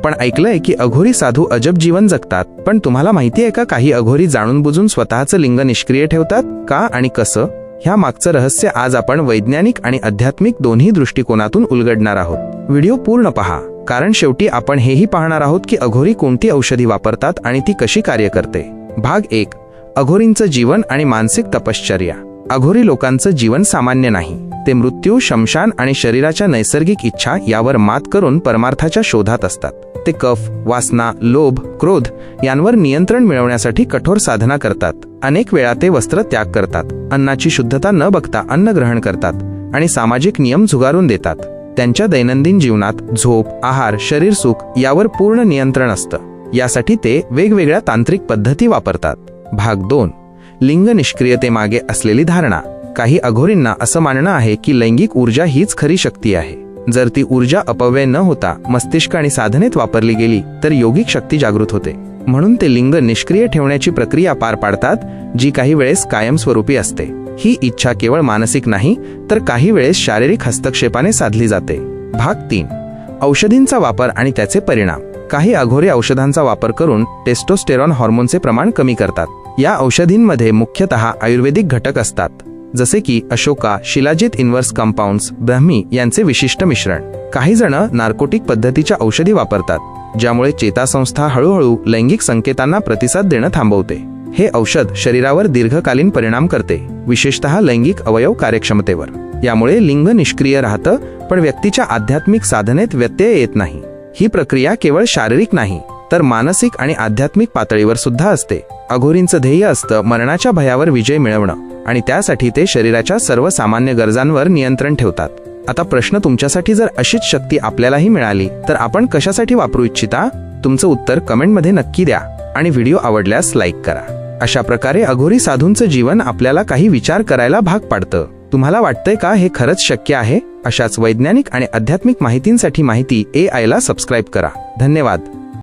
आपण ऐकलंय की अघोरी साधू अजब जीवन जगतात पण तुम्हाला माहिती आहे का काही अघोरी जाणून बुजून स्वतःचं लिंग निष्क्रिय ठेवतात? का आणि कसं? ह्या मागचं रहस्य आज आपण वैज्ञानिक आणि आध्यात्मिक दोन्ही दृष्टिकोनातून उलगडणार आहोत. व्हिडिओ पूर्ण पहा कारण शेवटी आपण हेही पाहणार आहोत की अघोरी कोणती औषधी वापरतात आणि ती कशी कार्य करते. भाग एक अघोरींचं जीवन आणि मानसिक तपश्चर्या. अघोरी लोकांचं जीवन सामान्य नाही. ते मृत्यू शमशान आणि शरीराच्या नैसर्गिक इच्छा यावर मात करून परमार्थाच्या शोधात असतात. ते कफ वासना लोभ क्रोध यांवर नियंत्रण मिळवण्यासाठी कठोर साधना करतात. अनेक वेळा ते वस्त्र त्याग करतात. अन्नाची शुद्धता न बघता अन्न ग्रहण करतात आणि सामाजिक नियम झुगारून देतात. त्यांच्या दैनंदिन जीवनात झोप आहार शरीर सुख यावर पूर्ण नियंत्रण असतं. यासाठी ते वेगवेगळ्या तांत्रिक पद्धती वापरतात. भाग दोन. लिंग निष्क्रियतेमागे असलेली धारणा. काही अघोरींना असं मानणं आहे की लैंगिक ऊर्जा हीच खरी शक्ती आहे. जर ती ऊर्जा अपव्यय न होता मस्तिष्क आणि साधनेत वापरली गेली तर योगिक शक्ती जागृत होते. म्हणून ते लिंग निष्क्रिय ठेवण्याची प्रक्रिया पार पाडतात जी काही वेळेस कायमस्वरूपी असते. ही इच्छा केवळ मानसिक नाही तर काही वेळेस शारीरिक हस्तक्षेपाने साधली जाते. भाग तीन. औषधींचा वापर आणि त्याचे परिणाम. काही अघोरी औषधांचा वापर करून टेस्टोस्टेरॉन हॉर्मोनचे प्रमाण कमी करतात. या औषधींमध्ये मुख्यतः आयुर्वेदिक घटक असतात. जसे की अशोका शिलाजित इन्व्हर्स कंपाऊंड्स ब्रह्मी यांचे विशिष्ट मिश्रण. काही जण नार्कोटिक पद्धतीच्या औषधी वापरतात ज्यामुळे चेतासंस्था हळूहळू लैंगिक संकेतांना प्रतिसाद देणं थांबवते. हे औषध शरीरावर दीर्घकालीन परिणाम करते विशेषतः लैंगिक अवयव कार्यक्षमतेवर. यामुळे लिंग निष्क्रिय राहतं पण व्यक्तीच्या आध्यात्मिक साधनेत व्यत्यय येत नाही. ही प्रक्रिया केवळ शारीरिक नाही तर मानसिक आणि आध्यात्मिक पातळीवर सुद्धा असते. अघोरींचं ध्येय असतं मरणाच्या भयावर विजय मिळवणं. आणि त्यासाठी ते शरीराच्या सर्व सामान्य गरजांवर नियंत्रण ठेवतात. आता प्रश्न तुमच्यासाठी जर अशीच शक्ती आपल्यालाही मिळाली तर आपण कशासाठी वापरू इच्छिता? तुमचं उत्तर कमेंटमध्ये नक्की द्या आणि व्हिडिओ आवडल्यास लाईक करा. अशा प्रकारे अघोरी साधूंचं जीवन आपल्याला काही विचार करायला भाग पाडतं. तुम्हाला वाटतंय का हे खरंच शक्य आहे? अशाच वैज्ञानिक आणि आध्यात्मिक माहितींसाठी माहिती ए आयला सबस्क्राईब करा. धन्यवाद.